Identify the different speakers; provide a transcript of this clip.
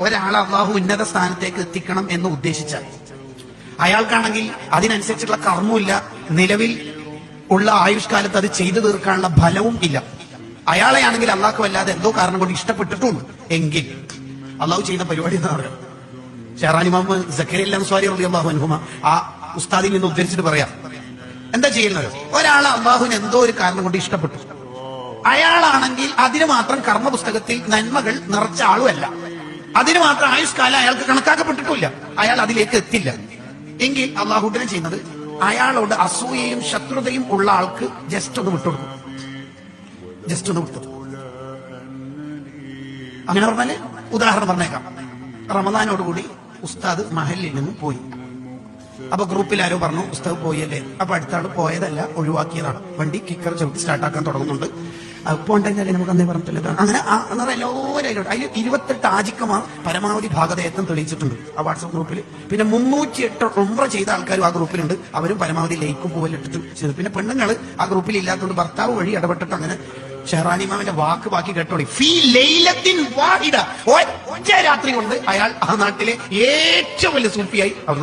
Speaker 1: ഒരാളെ അള്ളാഹു ഉന്നത സ്ഥാനത്തേക്ക് എത്തിക്കണം എന്ന് ഉദ്ദേശിച്ചാൽ അയാൾക്കാണെങ്കിൽ അതിനനുസരിച്ചുള്ള കർമ്മമില്ല നിലവിൽ ഉള്ള ആയുഷ്കാലത്ത് അത് ചെയ്തു തീർക്കാനുള്ള ഫലവും ഇല്ല. അയാളെയാണെങ്കിൽ അള്ളാഹു വല്ലാതെ എന്തോ കാരണം കൊണ്ട് ഇഷ്ടപ്പെട്ടിട്ടുണ്ട്. എങ്കിൽ അള്ളാഹു ചെയ്യുന്ന പരിപാടി എന്താ പറയുക? ഷെറാനി മുഹമ്മദ് സക്കറിയ അള്ളാഹു അൻഹുമ ആ ഉസ്താദിൽ നിന്ന് ഉദ്ധരിച്ചിട്ട് പറയാം എന്താ ചെയ്യുന്നത്? ഒരാളെ അള്ളാഹുവിന് എന്തോ ഒരു കാരണം കൊണ്ട് ഇഷ്ടപ്പെട്ടു. അയാളാണെങ്കിൽ അതിന് മാത്രം കർമ്മപുസ്തകത്തിൽ നന്മകൾ നിറച്ച ആളുമല്ല. അതിന് മാത്രം ആയുഷ്കാലം അയാൾക്ക് കണക്കാക്കപ്പെട്ടിട്ടില്ല. അയാൾ അതിലേക്ക് എത്തില്ല. എങ്കിൽ അള്ളാഹുദിനെ ചെയ്യുന്നത് അയാളോട് അസൂയയും ശത്രുതയും ഉള്ള ആൾക്ക് ജസ്റ്റ് ഒന്ന് വിട്ടുകൊടുക്കും ജസ്റ്റ് ഒന്ന് വിട്ടു അങ്ങനെ പറഞ്ഞാൽ ഉദാഹരണം പറഞ്ഞേക്കാം. റമദാനോടുകൂടി ഉസ്താദ് മഹലിൽ നിന്ന് പോയി. അപ്പൊ ഗ്രൂപ്പിൽ ആരോ പറഞ്ഞു ഉസ്താദ് പോയല്ലേ അപ്പൊ അടുത്ത ആൾ പോയതല്ല ഒഴിവാക്കിയതാണ്. വണ്ടി കിക്കർ ചവിട്ടി സ്റ്റാർട്ടാക്കാൻ തുടങ്ങുന്നുണ്ട്. അപ്പൊ ഉണ്ടെങ്കിൽ നമുക്ക് അന്നേ പറഞ്ഞിട്ടില്ല അങ്ങനെ പറഞ്ഞാൽ എല്ലാവരും അതിൽ ഇരുപത്തെട്ട് ആജിക്കമാർ പരമാവധി ഭാഗതയത്വം തെളിയിച്ചിട്ടുണ്ട് ആ വാട്സപ്പ് ഗ്രൂപ്പിൽ പിന്നെ മുന്നൂറ്റി എട്ട് ഉംറ ചെയ്ത ആൾക്കാരും ആ ഗ്രൂപ്പിലുണ്ട്. അവരും പരമാവധി ലൈക്കും പോവലിട്ടിട്ട് ചെയ്തു. പിന്നെ പെണ്ണുങ്ങൾ ആ ഗ്രൂപ്പിൽ ഇല്ലാത്തതുകൊണ്ട് ഭർത്താവ് വഴി ഇടപെട്ടിട്ട് അങ്ങനെ ഷെഹറാനിമാവിന്റെ വാക്ക് ബാക്കി കേട്ടോളി ഫീ ലൈലത്തിൻ വാഹിദ. ഒറ്റ രാത്രി കൊണ്ട് അയാൾ ആ നാട്ടിലെ ഏറ്റവും വലിയ സൂഫിയായി അവർ